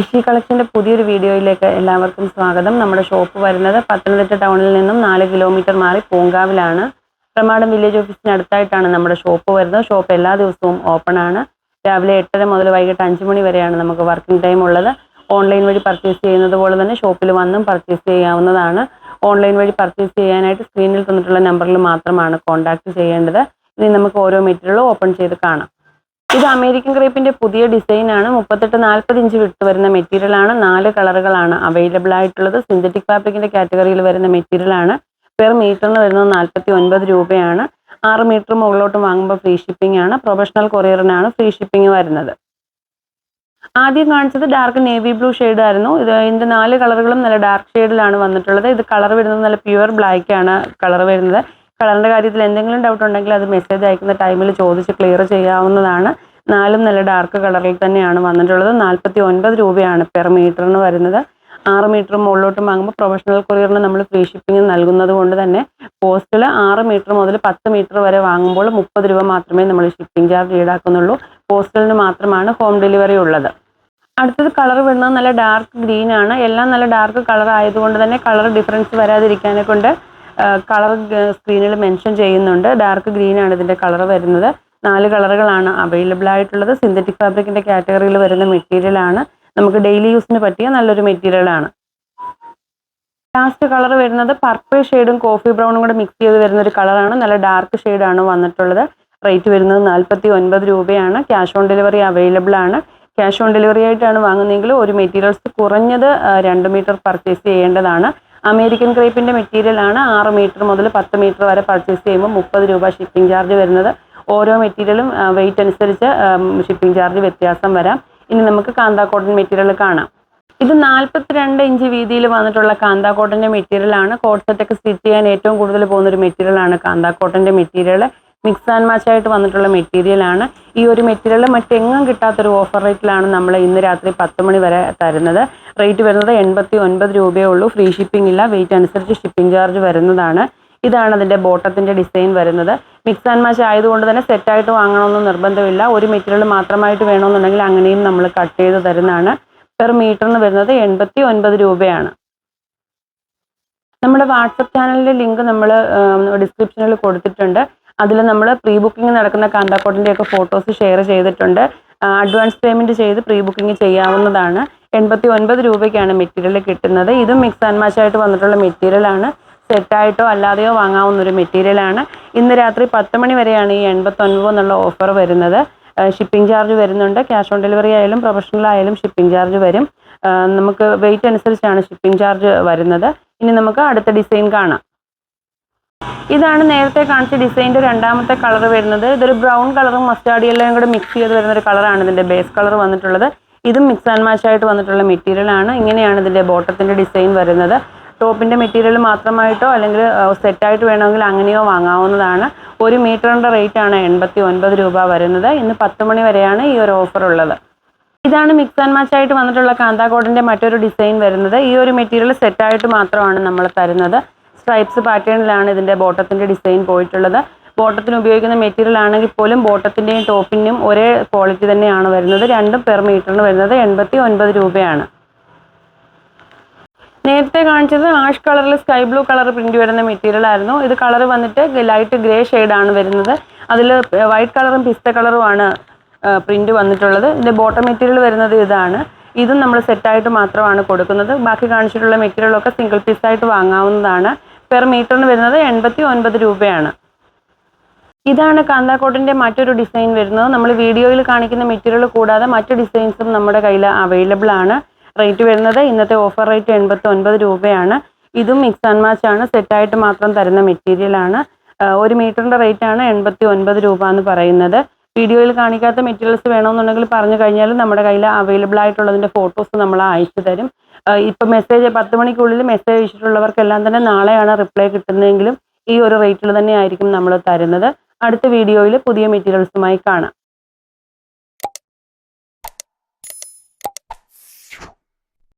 ഇഷി കളക്ഷന്റെ പുതിയൊരു വീഡിയോയിലേക്ക് എല്ലാവർക്കും സ്വാഗതം. നമ്മുടെ ഷോപ്പ് വരുന്നത് പത്തനംതിട്ട ടൗണിൽ നിന്നും നാല് കിലോമീറ്റർ മാറി പൂങ്കാവിലാണ്. പ്രമാടം വില്ലേജ് ഓഫീസിന് അടുത്തായിട്ടാണ് നമ്മുടെ ഷോപ്പ് വരുന്നത്. ഷോപ്പ് എല്ലാ ദിവസവും ഓപ്പൺ ആണ്. രാവിലെ എട്ടര മുതൽ വൈകിട്ട് അഞ്ച് മണി വരെയാണ് നമുക്ക് വർക്കിംഗ് ടൈം ഉള്ളത്. ഓൺലൈൻ വഴി പർച്ചേസ് ചെയ്യുന്നത് പോലെ തന്നെ ഷോപ്പിൽ വന്നും പർച്ചേസ് ചെയ്യാവുന്നതാണ്. ഓൺലൈൻ വഴി പർച്ചേസ് ചെയ്യാനായിട്ട് സ്ക്രീനിൽ തന്നിട്ടുള്ള നമ്പറിൽ മാത്രമാണ് കോൺടാക്ട് ചെയ്യേണ്ടത്. ഇനി നമുക്ക് ഓരോ മെറ്റീരിയലും ഓപ്പൺ ചെയ്ത് കാണാം. ഇത് അമേരിക്കൻ ക്രേപ്പിന്റെ പുതിയ ഡിസൈൻ ആണ്. മുപ്പത്തെട്ട് നാൽപ്പത് ഇഞ്ച് വിട്ട് വരുന്ന മെറ്റീരിയൽ ആണ്. നാല് കളറുകളാണ് അവൈലബിൾ ആയിട്ടുള്ളത്. സിന്തറ്റിക് ഫാബ്രിക്കിന്റെ കാറ്റഗറിയിൽ വരുന്ന മെറ്റീരിയൽ ആണ്. പെർ മീറ്ററിന് വരുന്നത് നാൽപ്പത്തി ഒൻപത് രൂപയാണ്. ആറ് മീറ്റർ മുകളിലോട്ട് വാങ്ങുമ്പോൾ ഫ്രീ ഷിപ്പിംഗ് ആണ്. പ്രൊഫഷണൽ കൊറിയറിനാണ് ഫ്രീ ഷിപ്പിംഗ് വരുന്നത്. ആദ്യം കാണിച്ചത് ഡാർക്ക് നേവി ബ്ലൂ ആയിരുന്നു. ഇത് ഇതിന്റെ നാല് കളറുകളും നല്ല ഡാർക്ക് ഷെയ്ഡിലാണ് വന്നിട്ടുള്ളത്. ഇത് കളർ വരുന്നത് നല്ല പ്യുവർ ബ്ലാക്ക് ആണ് കളർ വരുന്നത്. കളറിന്റെ കാര്യത്തിൽ എന്തെങ്കിലും ഡൗട്ട് ഉണ്ടെങ്കിൽ അത് മെസ്സേജ് അയക്കുന്ന ടൈമിൽ ചോദിച്ച് ക്ലിയർ ചെയ്യാവുന്നതാണ്. നാലും നല്ല ഡാർക്ക് കളറിൽ തന്നെയാണ് വന്നിട്ടുള്ളത്. നാൽപ്പത്തി ഒൻപത് രൂപയാണ് പെർ മീറ്ററിന് വരുന്നത്. ആറ് മീറ്റർ മുകളിലോട്ട് വാങ്ങുമ്പോൾ പ്രൊഫഷണൽ കൊറിയറിന് നമ്മൾ ഫ്രീ ഷിപ്പിംഗ് നൽകുന്നത് കൊണ്ട് തന്നെ പോസ്റ്റിൽ ആറ് മീറ്റർ മുതൽ പത്ത് മീറ്റർ വരെ വാങ്ങുമ്പോൾ മുപ്പത് രൂപ മാത്രമേ നമ്മൾ ഷിപ്പിംഗ് ചാർജ് ഈടാക്കുന്നുള്ളൂ. പോസ്റ്റലിന് മാത്രമാണ് ഹോം ഡെലിവറി ഉള്ളത്. അടുത്തത് കളർ വരുന്നത് നല്ല ഡാർക്ക് ഗ്രീൻ ആണ്. എല്ലാം നല്ല ഡാർക്ക് കളർ ആയതുകൊണ്ട് തന്നെ കളർ ഡിഫറൻസ് വരാതിരിക്കാനെ കൊണ്ട് കളർ സ്ക്രീനിൽ മെൻഷൻ ചെയ്യുന്നുണ്ട്. ഡാർക്ക് ഗ്രീൻ ആണ് ഇതിന്റെ കളർ വരുന്നത്. നാല് കളറുകളാണ് അവൈലബിൾ ആയിട്ടുള്ളത്. സിന്തറ്റിക് ഫാബ്രിക്കിന്റെ കാറ്റഗറിയിൽ വരുന്ന മെറ്റീരിയൽ ആണ്. നമുക്ക് ഡെയിലി യൂസിന് പറ്റിയ നല്ലൊരു മെറ്റീരിയൽ ആണ്. ലാസ്റ്റ് കളർ വരുന്നത് പർപ്പിൾ ഷെയ്ഡും കോഫി ബ്രൗണും കൂടെ മിക്സ് ചെയ്ത് വരുന്ന ഒരു കളറാണ് നല്ല ഡാർക്ക് ഷെയ്ഡാണ് വന്നിട്ടുള്ളത്. റേറ്റ് വരുന്നത് നാൽപ്പത്തി ഒൻപത് രൂപയാണ്. ക്യാഷ് ഓൺ ഡെലിവറി അവൈലബിൾ ആണ്. ക്യാഷ് ഓൺ ഡെലിവറി ആയിട്ടാണ് വാങ്ങുന്നതെങ്കിൽ ഒരു മെറ്റീരിയൽസ് കുറഞ്ഞത് രണ്ട് മീറ്റർ പർച്ചേസ് ചെയ്യേണ്ടതാണ്. അമേരിക്കൻ ക്രേപ്പിന്റെ മെറ്റീരിയൽ ആണ്. ആറ് മീറ്റർ മുതൽ പത്ത് മീറ്റർ വരെ പർച്ചേസ് ചെയ്യുമ്പോൾ മുപ്പത് രൂപ ഷിപ്പിംഗ് ചാർജ് വരുന്നത്. ഓരോ മെറ്റീരിയലും വെയിറ്റ് അനുസരിച്ച് ഷിപ്പിംഗ് ചാർജ് വ്യത്യാസം വരാം. ഇനി നമുക്ക് കാന്താ കോട്ടൺ മെറ്റീരിയൽ കാണാം. ഇത് നാൽപ്പത്തിരണ്ട് ഇഞ്ച് വീതിയിൽ വന്നിട്ടുള്ള കാന്താ കോട്ടന്റെ മെറ്റീരിയൽ ആണ്. കോട്ട് സെറ്റൊക്കെ സ്റ്റിച്ച് ചെയ്യാൻ ഏറ്റവും കൂടുതൽ പോകുന്ന ഒരു മെറ്റീരിയലാണ് കാന്താ കോട്ടന്റെ മെറ്റീരിയൽ. മിക്സ് ആൻഡ് മാച്ച് ആയിട്ട് വന്നിട്ടുള്ള മെറ്റീരിയൽ ആണ്. ഈ ഒരു മെറ്റീരിയൽ മറ്റെങ്ങും കിട്ടാത്തൊരു ഓഫർ റേറ്റിലാണ് നമ്മൾ ഇന്ന് രാത്രി പത്ത് മണി വരെ തരുന്നത്. റേറ്റ് വരുന്നത് എൺപത്തി ഒൻപത് രൂപയേ ഉള്ളൂ. ഫ്രീ ഷിപ്പിംഗ് ഇല്ല. വെയിറ്റ് അനുസരിച്ച് ഷിപ്പിംഗ് ചാർജ് വരുന്നതാണ്. ഇതാണ് അതിന്റെ ബോട്ടത്തിന്റെ ഡിസൈൻ വരുന്നത്. മിക്സ് ആൻഡ് മാച്ച് ആയതുകൊണ്ട് തന്നെ സെറ്റായിട്ട് വാങ്ങണമെന്ന് നിർബന്ധമില്ല. ഒരു മെറ്റീരിയൽ മാത്രമായിട്ട് വേണമെന്നുണ്ടെങ്കിൽ അങ്ങനെയും നമ്മൾ കട്ട് ചെയ്ത് തരുന്നതാണ്. പെർ മീറ്ററിന് വരുന്നത് എൺപത്തി ഒൻപത് രൂപയാണ്. നമ്മുടെ വാട്സപ്പ് ചാനലിന്റെ ലിങ്ക് നമ്മൾ ഡിസ്ക്രിപ്ഷനിൽ കൊടുത്തിട്ടുണ്ട്. അതിൽ നമ്മൾ പ്രീ ബുക്കിംഗ് നടക്കുന്ന കാന്താക്കോട്ടിന്റെ ഒക്കെ ഫോട്ടോസ് ഷെയർ ചെയ്തിട്ടുണ്ട്. അഡ്വാൻസ് പേയ്മെന്റ് ചെയ്ത് പ്രീ ബുക്കിംഗ് ചെയ്യാവുന്നതാണ്. എൺപത്തി ഒൻപത് രൂപയ്ക്കാണ് മെറ്റീരിയൽ കിട്ടുന്നത്. ഇതും മിക്സ് ആൻഡ് മാച്ച് ആയിട്ട് വന്നിട്ടുള്ള മെറ്റീരിയലാണ് സെറ്റായിട്ടോ അല്ലാതെയോ വാങ്ങാവുന്ന ഒരു മെറ്റീരിയലാണ് ഇന്ന് രാത്രി പത്ത് മണി വരെയാണ് ഈ എൺപത്തൊൻപത് എന്നുള്ള ഓഫർ വരുന്നത്. ഷിപ്പിംഗ് ചാർജ് വരുന്നുണ്ട്. ക്യാഷ് ഓൺ ഡെലിവറി ആയാലും പ്രൊഫഷണൽ ആയാലും ഷിപ്പിംഗ് ചാർജ് വരും. നമുക്ക് വെയിറ്റ് അനുസരിച്ചാണ് ഷിപ്പിംഗ് ചാർജ് വരുന്നത്. ഇനി നമുക്ക് അടുത്ത ഡിസൈൻ കാണാം. ഇതാണ് നേരത്തെ കാണിച്ച ഡിസൈന്റെ രണ്ടാമത്തെ കളർ വരുന്നത്. ഇതൊരു ബ്രൗൺ കളറും മസ്റ്റാർഡ് എല്ലാം കൂടെ മിക്സ് ചെയ്ത് വരുന്ന ഒരു കളറാണ് ഇതിന്റെ ബേസ് കളർ വന്നിട്ടുള്ളത്. ഇതും മിക്സ് ആൻഡ് മാച്ച് ആയിട്ട് വന്നിട്ടുള്ള മെറ്റീരിയൽ ആണ്. ഇങ്ങനെയാണ് ഇതിന്റെ ബോട്ടത്തിന്റെ ഡിസൈൻ വരുന്നത്. ടോപ്പിന്റെ മെറ്റീരിയൽ മാത്രമായിട്ടോ അല്ലെങ്കിൽ സെറ്റായിട്ട് വേണമെങ്കിൽ അങ്ങനെയോ വാങ്ങാവുന്നതാണ്. ഒരു മീറ്ററിന്റെ റേറ്റ് ആണ് എൺപത്തി ഒൻപത് രൂപ വരുന്നത്. ഇന്ന് പത്ത് മണി വരെയാണ് ഈ ഒരു ഓഫർ ഉള്ളത്. ഇതാണ് മിക്സ് ആൻഡ് മാച്ച് ആയിട്ട് വന്നിട്ടുള്ള കാന്താകോടിന്റെ മറ്റൊരു ഡിസൈൻ വരുന്നത്. ഈ ഒരു മെറ്റീരിയൽ സെറ്റായിട്ട് മാത്രമാണ് നമ്മൾ തരുന്നത്. സ്ട്രൈപ്സ് പാറ്റേണിലാണ് ഇതിന്റെ ബോട്ടത്തിന്റെ ഡിസൈൻ പോയിട്ടുള്ളത്. ബോട്ടത്തിന് ഉപയോഗിക്കുന്ന മെറ്റീരിയൽ ആണെങ്കിൽ പോലും ബോട്ടത്തിന്റെയും ടോപ്പിന്റെയും ഒരേ ക്വാളിറ്റി തന്നെയാണ് വരുന്നത്. രണ്ടും പെർ മീറ്ററിന് വരുന്നത് എൺപത്തി ഒൻപത് രൂപയാണ്. നേരത്തെ കാണിച്ചത് ആഷ് കളറിൽ സ്കൈ ബ്ലൂ കളർ പ്രിന്റ് വരുന്ന മെറ്റീരിയൽ ആയിരുന്നു. ഇത് കളർ വന്നിട്ട് ലൈറ്റ് ഗ്രേ ആണ് വരുന്നത്. അതിൽ വൈറ്റ് കളറും പിസ്ത കളറുമാണ് പ്രിന്റ് വന്നിട്ടുള്ളത്. ഇതിന്റെ ബോട്ടം മെറ്റീരിയൽ വരുന്നത് ഇതാണ്. ഇതും നമ്മൾ സെറ്റായിട്ട് മാത്രമാണ് കൊടുക്കുന്നത്. ബാക്കി കാണിച്ചിട്ടുള്ള മെറ്റീരിയലൊക്കെ സിംഗിൾ പീസായിട്ട് വാങ്ങാവുന്നതാണ്. പെർ മീറ്ററിന് വരുന്നത് എൺപത്തി ഒൻപത് രൂപയാണ്. ഇതാണ് കാന്താക്കോട്ടിന്റെ മറ്റൊരു ഡിസൈൻ വരുന്നത്. നമ്മൾ വീഡിയോയിൽ കാണിക്കുന്ന മെറ്റീരിയൽ കൂടാതെ മറ്റു ഡിസൈൻസും നമ്മുടെ കയ്യിൽ അവൈലബിൾ ആണ്. റേറ്റ് വരുന്നത് ഇന്നത്തെ ഓഫർ റേറ്റ് എൺപത്തി ഒൻപത് രൂപയാണ്. ഇതും മിക്സ് ആൻഡ് മാച്ച് ആണ്. സെറ്റായിട്ട് മാത്രം തരുന്ന മെറ്റീരിയൽ ആണ്. ഒരു മീറ്ററിന്റെ റേറ്റ് ആണ് എൺപത്തി ഒൻപത് രൂപ എന്ന് പറയുന്നത്. വീഡിയോയിൽ കാണിക്കാത്ത മെറ്റീരിയൽസ് വേണമെന്നുണ്ടെങ്കിൽ പറഞ്ഞു കഴിഞ്ഞാൽ നമ്മുടെ കയ്യിൽ അവൈലബിൾ ആയിട്ടുള്ളതിന്റെ ഫോട്ടോസ് നമ്മൾ അയച്ചു തരും. ഇപ്പം മെസ്സേജ് പത്ത് മണിക്കുള്ളിൽ മെസ്സേജ് അയച്ചിട്ടുള്ളവർക്കെല്ലാം തന്നെ നാളെയാണ് റിപ്ലൈ കിട്ടുന്നതെങ്കിലും ഈ ഒരു റേറ്റിൽ തന്നെ ആയിരിക്കും നമ്മൾ തരുന്നത്. അടുത്ത വീഡിയോയിൽ പുതിയ മെറ്റീരിയൽസുമായി കാണാം.